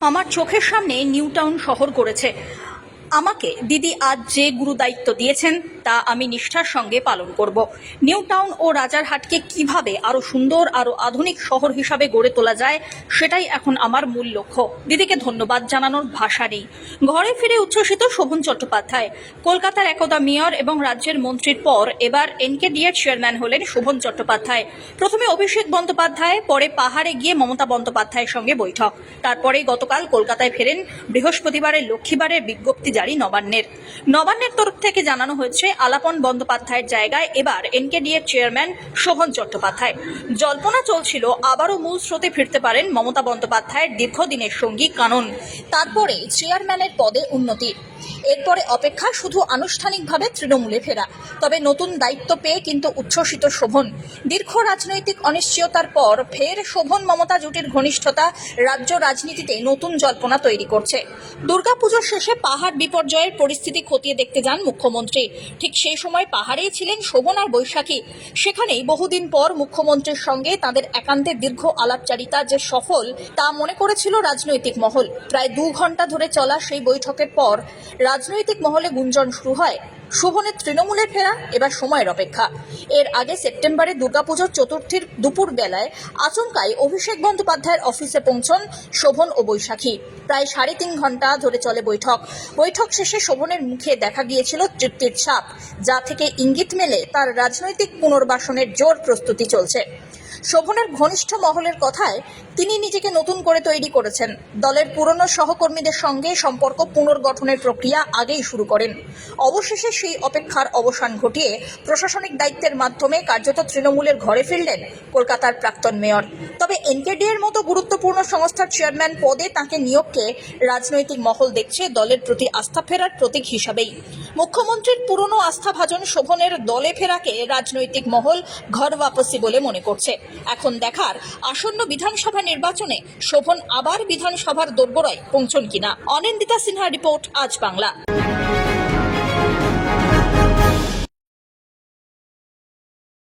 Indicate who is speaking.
Speaker 1: আমার চোখের সামনে নিউ টাউন শহর করেছে। আমাকে দিদি আজ যে গুরু দায়িত্ব দিয়েছেন, তা আমি নিষ্ঠার সঙ্গে পালন করব। নিউ টাউন ও রাজারহাটকে কীভাবে আরও সুন্দর, আরও আধুনিক শহর হিসাবে গড়ে তোলা যায়, সেটাই এখন আমার মূল লক্ষ্য। দিদিকে ধন্যবাদ জানানোর ভাষা নেই। ঘরে ফিরে উচ্ছ্বসিত শোভন চট্টোপাধ্যায়, কলকাতার একদা মেয়র এবং রাজ্যের মন্ত্রীর পর এবার এনকেডিএর চেয়ারম্যান হলেন শোভন চট্টোপাধ্যায়। প্রথমে অভিষেক বন্দ্যোপাধ্যায়, পরে পাহাড়ে গিয়ে মমতা বন্দ্যোপাধ্যায়ের সঙ্গে বৈঠক। তারপরে গতকাল কলকাতায় ফেরেন বৃহস্পতিবারের লক্ষ্মীবারের বিজ্ঞপ্তি জারি নবান্নের। নবান্নের তরফ থেকে জানানো হয়েছে, আলাপন বন্দ্যোপাধ্যায়ের জায়গায় এবার এনকেডিএর চেয়ারম্যান শোভন চট্টোপাধ্যায়। জল্পনা চলছিল, আবারও মূল স্রোতে ফিরতে পারেন মমতা বন্দ্যোপাধ্যায়ের দীর্ঘদিনের সঙ্গী কানন। তারপরে চেয়ারম্যানের পদে উন্নতি। এরপরে অপেক্ষা শুধু আনুষ্ঠানিকভাবে তৃণমূলে ফেরা। তবে নতুন দায়িত্ব পেয়ে কিন্তু উচ্ছ্বসিত শোভন। দীর্ঘ রাজনৈতিক অনিশ্চয়তার পর ফের শোভন মমতা জুটির ঘনিষ্ঠতা রাজ্য রাজনীতিতে নতুন জল্পনা তৈরি করছে। দুর্গাপুজোর শেষে পাহাড় বিপর্যয়ের পরিস্থিতি খতিয়ে দেখতে যান মুখ্যমন্ত্রী। ঠিক সেই সময় পাহাড়েই ছিলেন শোভন আর বৈশাখী। সেখানেই বহুদিন পর মুখ্যমন্ত্রীর সঙ্গে তাদের একান্তের দীর্ঘ আলাপচারিতা যে সফল, তা মনে করেছিল রাজনৈতিক মহল। প্রায় দু ঘণ্টা ধরে চলা সেই বৈঠকের পর রাজনৈতিক মহলে গুঞ্জন শুরু হয়। শোভনের তৃণমূলে ফেরা, এবার সময়ের অপেক্ষা। এর আগে সেপ্টেম্বরে দুর্গাপুজোর চতুর্থীর দুপুর বেলায় আচমকাই অভিষেক বন্দ্যোপাধ্যায়ের অফিসে পৌঁছন শোভন ও বৈশাখী। প্রায় সাড়ে তিন ঘণ্টা ধরে চলে বৈঠক। বৈঠক শেষে শোভনের মুখে দেখা গিয়েছিল তৃপ্তির ছাপ, যা থেকে ইঙ্গিত মেলে তার রাজনৈতিক পুনর্বাসনের জোর প্রস্তুতি চলছে। শোভনের ঘনিষ্ঠ মহলের কথায় তিনি নিজেকে নতুন করে তৈরি করেছেন। দলের পুরনো সহকর্মীদের সঙ্গে সম্পর্ক পুনর্গঠনের প্রক্রিয়া আগেই শুরু করেন। অবশেষে সেই অপেক্ষার অবসান ঘটিয়ে প্রশাসনিক দায়িত্বের মাধ্যমে কার্যত তৃণমূলের ঘরে ফিরলেন কলকাতার প্রাক্তন মেয়র। তবে এনকেডি এর মতো গুরুত্বপূর্ণ সংস্থার চেয়ারম্যান পদে তাকে নিয়োগকে রাজনৈতিক মহল দেখছে দলের প্রতি আস্থা ফেরার প্রতীক হিসাবেই। মুখ্যমন্ত্রীর পুরনো আস্থাভাজন শোভনের দলে ফেরাকে রাজনৈতিক মহল ঘর বলে মনে করছে। এখন দেখার আসন্ন বিধানসভা নির্বাচনে শোভন আবার বিধানসভার দোরগোড়ায় পৌঁছন কিনা? অনিন্দিতা সিনহা রিপোর্ট আজ বাংলা।